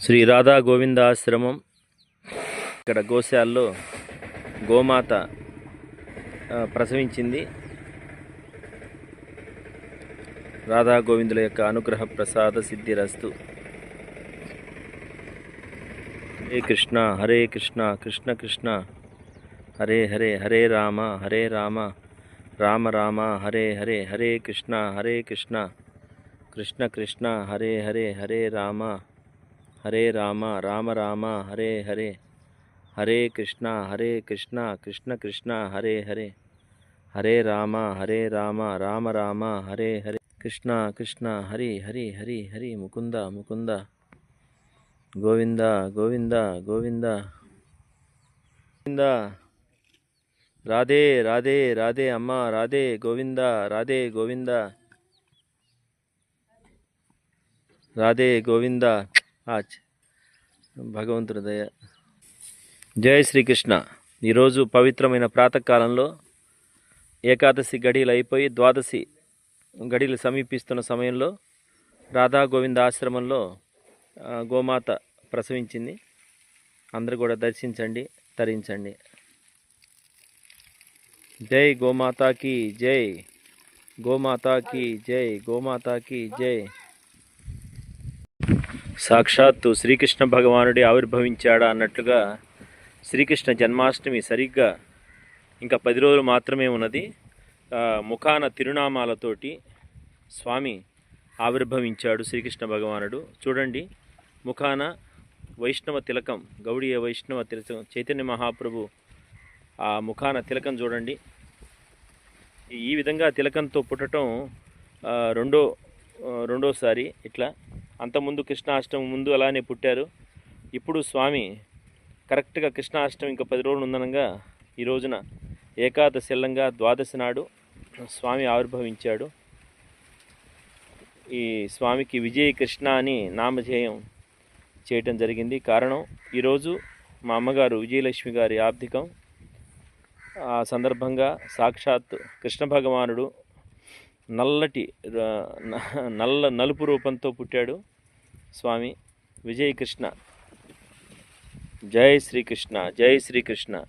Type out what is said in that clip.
శ్రీ రాధా గోవింద ఆశ్రమం. ఇక్కడ గోశాల్లో గోమాత ప్రసవించింది. రాధా గోవిందుల యొక్క అనుగ్రహ ప్రసాద సిద్ధిరస్తు. హరే కృష్ణ హరే కృష్ణ కృష్ణ కృష్ణ. హరే హరే హరే రామ హరే రామ. రామ రామ హరే హరే హరే కృష్ణ హరే కృష్ణ. కృష్ణ కృష్ణ హరే హరే హరే రామ. హరే రామ రామ రామ హరే హరే. హరే కృష్ణ హరే కృష్ణ కృష్ణ కృష్ణ హరే హరే. హరే రామ హరే రామ రామ రామ హరే హరే. కృష్ణ కృష్ణ హరి హరి హరి హరి ముకుంద ముకుంద. గోవింద గోవింద గోవింద. గోవింద. రాధే రాధే రాధే అమ్మ రాధే గోవింద రాధే గోవింద. రాధే గోవింద. ఆచ్. భగవంతుడి దయ. జయ శ్రీకృష్ణ. ఈరోజు పవిత్రమైన ప్రాతకాలంలో ఏకాదశి గడియలు అయిపోయి ద్వాదశి గడియలు సమీపిస్తున్న సమయంలో రాధా గోవింద ఆశ్రమంలో గోమాత ప్రసవించింది. అందరూ కూడా దర్శించండి తరించండి. జై గోమాతాకి జై గోమాతాకి జై గోమాతాకి జై. సాక్షాత్తు శ్రీకృష్ణ భగవానుడి ఆవిర్భవించాడా అన్నట్లుగా శ్రీకృష్ణ జన్మాష్టమి సరిగ్గా ఇంకా పది రోజులు మాత్రమే ఉన్నది. ముఖాన తిరునామాలతోటి స్వామి ఆవిర్భవించాడు శ్రీకృష్ణ భగవానుడు. చూడండి ముఖాన వైష్ణవ తిలకం గౌడీయ వైష్ణవ తిలకం చైతన్య మహాప్రభు ఆ ముఖాన తిలకం చూడండి. ఈ విధంగా తిలకంతో పుట్టడం రెండో రెండోసారి ఇట్లా అంతకుముందు కృష్ణాష్టమి ముందు అలానే పుట్టారు. ఇప్పుడు స్వామి కరెక్ట్గా కృష్ణాష్టమి ఇంకా పది రోజులు ఉందనగా ఈ రోజున ఏకాదశిల్లంగా ద్వాదశి నాడు స్వామి ఆవిర్భవించాడు. ఈ స్వామికి విజయ కృష్ణ అని నామధేయం చేయటం జరిగింది. కారణం ఈరోజు మా అమ్మగారు విజయలక్ష్మి గారి ఆర్థికం. ఆ సందర్భంగా సాక్షాత్ కృష్ణ భగవానుడు నల్లటి నల్ల నలుపు రూపంతో పుట్టాడు స్వామి విజయకృష్ణ. జై శ్రీకృష్ణ జై శ్రీకృష్ణ.